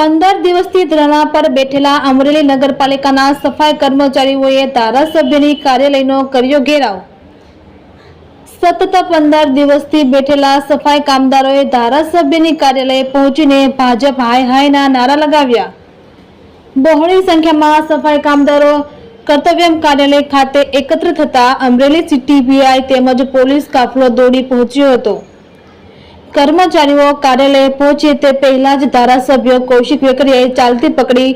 પંદર દિવસથી ધરણા પર બેઠેલા અમરેલી નગરપાલિકાના સફાઈ કર્મચારીઓએ ધારાસભ્યની કાર્યાલયનો કર્યો ઘેરાવ. સતત પંદર દિવસથી બેઠેલા સફાઈ કામદારોએ ધારાસભ્યની કાર્યાલય પહોંચીને ભાજપ હાય હાયના નારા લગાવ્યા. બહોળી સંખ્યામાં સફાઈ કામદારો કર્તવ્યમ કાર્યાલય ખાતે એકત્ર થતા અમરેલી સિટી તેમજ પોલીસ કાફલો દોડી પહોંચ્યો હતો. કર્મચારીઓ કાર્યાલય પહોંચે તે પહેલા જ ધારાસભ્ય કૌશિક વેકરિયાએ ચાલતી પકડી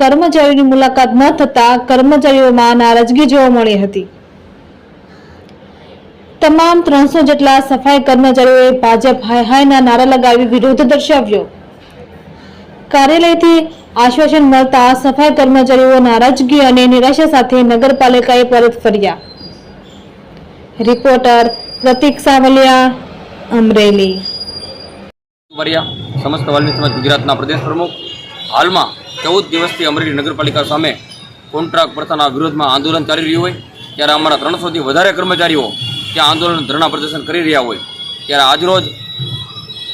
કર્મચારીઓની મુલાકાત ન થતા કર્મચારીઓમાં નારાજગી જોવા મળી હતી. તમામ ત્રણસો જેટલા સફાઈ કર્મચારીઓએ ભાજપ હાય હાયના નારા લગાવી વિરોધ દર્શાવ્યો. કાર્યાલયથી આશ્વાસન મળતા સફાઈ કર્મચારીઓ નારાજગી અને નિરાશા સાથે નગરપાલિકાએ પરત ફર્યા. રિપોર્ટર પ્રતિક સાવલિયા, અમરેલી. વરિયા, સમસ્ત વાલ્મી સમાજ ગુજરાતના પ્રદેશ પ્રમુખ. હાલમાં ચૌદ દિવસથી અમરેલી નગરપાલિકા સામે કોન્ટ્રાક્ટ પ્રથાના વિરોધમાં આંદોલન ચાલી રહ્યું હોય, ત્યારે અમારા ત્રણસોથી વધારે કર્મચારીઓ ત્યાં આંદોલન ધરણા પ્રદર્શન કરી રહ્યા હોય. ત્યારે આજરોજ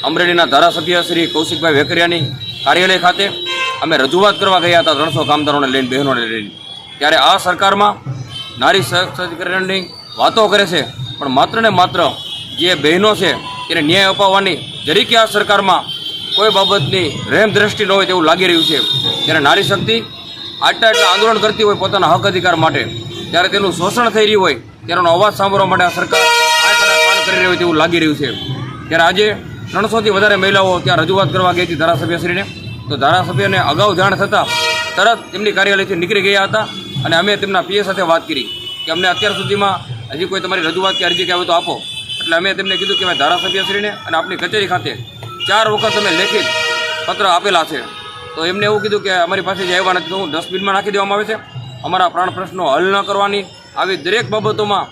અમરેલીના ધારાસભ્ય શ્રી કૌશિકભાઈ વેકરિયાની કાર્યાલય ખાતે અમે રજૂઆત કરવા ગયા હતા ત્રણસો કામદારોને લઈને, બહેનોને લઈને. ત્યારે આ સરકારમાં નારી સશક્તિકરણની વાતો કરે છે, પણ માત્ર ને માત્ર જે બહેનો છે તેને ન્યાય અપાવવાની જરીકે આ સરકારમાં કોઈ બાબતની રહેમ દ્રષ્ટિ ન હોય તેવું લાગી રહ્યું છે. ત્યારે નારી શક્તિ આટલા આટલા આંદોલન કરતી હોય પોતાના હક અધિકાર માટે, ત્યારે તેનું શોષણ થઈ રહ્યું હોય ત્યારે અવાજ સાંભળવા માટે આ સરકાર પાન કરી રહી હોય તેવું લાગી રહ્યું છે. ત્યારે આજે ત્રણસોથી વધારે મહિલાઓ ત્યાં રજૂઆત કરવા ગઈ હતી ધારાસભ્યશ્રીને. તો ધારાસભ્યને અગાઉ જાણ થતાં તરત તેમની કાર્યાલયથી નીકળી ગયા હતા અને અમે તેમના પીએ સાથે વાત કરી કે અમને અત્યાર સુધીમાં હજી કોઈ તમારી રજૂઆત કે અરજી કે આવે તો આપો. એટલે અમે તેમને કીધું કે અમે ધારાસભ્યશ્રીને અને આપની કચેરી ખાતે ચાર વખત અમે લેખિત પત્ર આપેલા છે. તો એમને એવું કીધું કે અમારી પાસે જે આવ્યા નથી તો હું ડસ્ટબિનમાં નાખી દેવામાં આવે છે. અમારા પ્રાણ પ્રશ્નો હલ ન કરવાની. આવી દરેક બાબતોમાં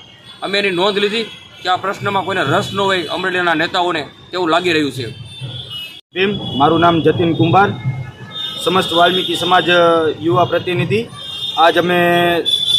અમે એની નોંધ લીધી કે આ પ્રશ્નમાં કોઈને રસ ન હોય અમરેલીના નેતાઓને તેવું લાગી રહ્યું છે. ભીમ, મારું નામ જતીન કુંભાર, સમસ્ત વાલ્મીકી સમાજ યુવા પ્રતિનિધિ. આજ અમે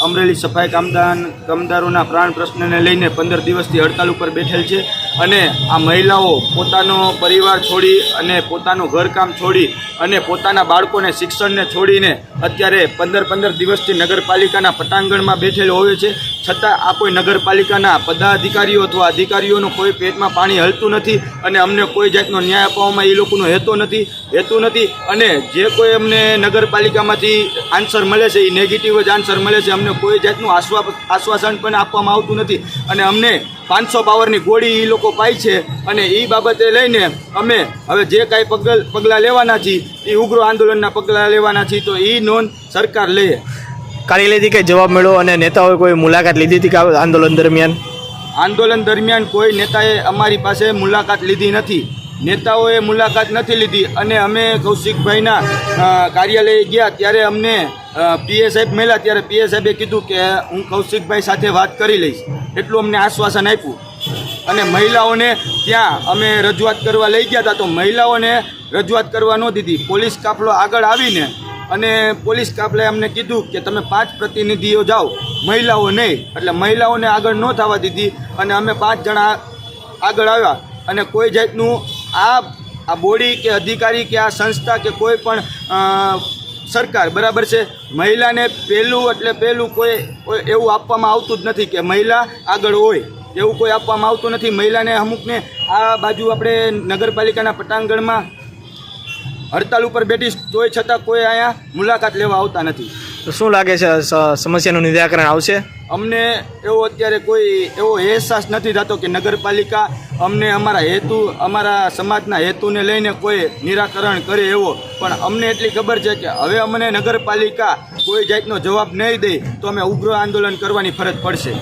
અમરેલી સફાઈ કામદાર કામદારોના પ્રાણ પ્રશ્નને લઈને પંદર દિવસથી હડતાલ ઉપર બેઠેલ છે અને આ મહિલાઓ પોતાનો પરિવાર છોડી અને પોતાનું ઘરકામ છોડી અને પોતાના બાળકોને શિક્ષણને છોડીને અત્યારે પંદર પંદર દિવસથી નગરપાલિકાના પટાંગણમાં બેઠેલ હોય છે. છતાં આ કોઈ નગરપાલિકાના પદાધિકારીઓ અથવા અધિકારીઓનું કોઈ પેટમાં પાણી હલતું નથી અને અમને કોઈ જાતનો ન્યાય આપવામાં એ લોકોનો હેતો નથી, હેતુ નથી અને જે કોઈ અમને નગરપાલિકામાંથી આન્સર મળે છે એ નેગેટિવ જ આન્સર મળે છે. અમને કોઈ જાતનું આશ્વા આશ્વાસન પણ આપવામાં આવતું નથી. અને અમને પાંચસો પાવરની ગોળી એ લોકો પાય છે. અને એ બાબતે લઈને અમે હવે જે કાંઈ પગલ પગલાં લેવાના છીએ એ ઉગ્ર આંદોલનના પગલાં લેવાના છીએ તો એ નોંધ સરકાર લે. કાઢી લીધી કે જવાબ મળ્યો અને નેતાઓએ કોઈ મુલાકાત લીધી હતી કે આંદોલન દરમિયાન? આંદોલન દરમિયાન કોઈ નેતાએ અમારી પાસે મુલાકાત લીધી નથી. નેતાઓએ મુલાકાત નથી લીધી અને અમે કૌશિકભાઈના કાર્યાલય ગયા ત્યારે અમને પીએ સાહેબ મળ્યા ત્યારે પીએ સાહેબે કીધું કે હું કૌશિકભાઈ સાથે વાત કરી લઈશ. એટલું અમને આશ્વાસન આપ્યું. અને મહિલાઓને ત્યાં અમે રજૂઆત કરવા લઈ ગયા હતા તો મહિલાઓને રજૂઆત કરવા ન દીધી. પોલીસ કાફલો આગળ આવીને અને પોલીસ કાફલાએ અમને કીધું કે તમે પાંચ પ્રતિનિધિઓ જાઓ, મહિલાઓ નહીં. એટલે મહિલાઓને આગળ ન થવા દીધી અને અમે પાંચ જણા આગળ આવ્યા. અને કોઈ જાતનું આ આ બોડી કે અધિકારી કે આ સંસ્થા કે કોઈ પણ સરકાર, બરાબર છે? મહિલાને પહેલું એટલે પહેલું કોઈ એવું આપવામાં આવતું જ નથી કે મહિલા આગળ હોય. એવું કોઈ આપવામાં આવતું નથી. મહિલાને અમુકને આ બાજુ આપણે નગરપાલિકાના પટાંગણમાં હડતાલ ઉપર બેઠી તોય છતાં કોઈ અહીંયા મુલાકાત લેવા આવતા નથી. શું લાગે છે સમસ્યાનું નિરાકરણ આવશે? અમને એવો અત્યારે કોઈ એવો અહેસાસ નથી થતો કે નગરપાલિકા અમને અમારા હેતુ, અમારા સમાજના હેતુને લઈને કોઈ નિરાકરણ કરે એવો. પણ અમને એટલી ખબર છે કે હવે અમને નગરપાલિકા કોઈ જાતનો જવાબ નહીં દે તો અમે ઉગ્ર આંદોલન કરવાની ફરજ પડશે.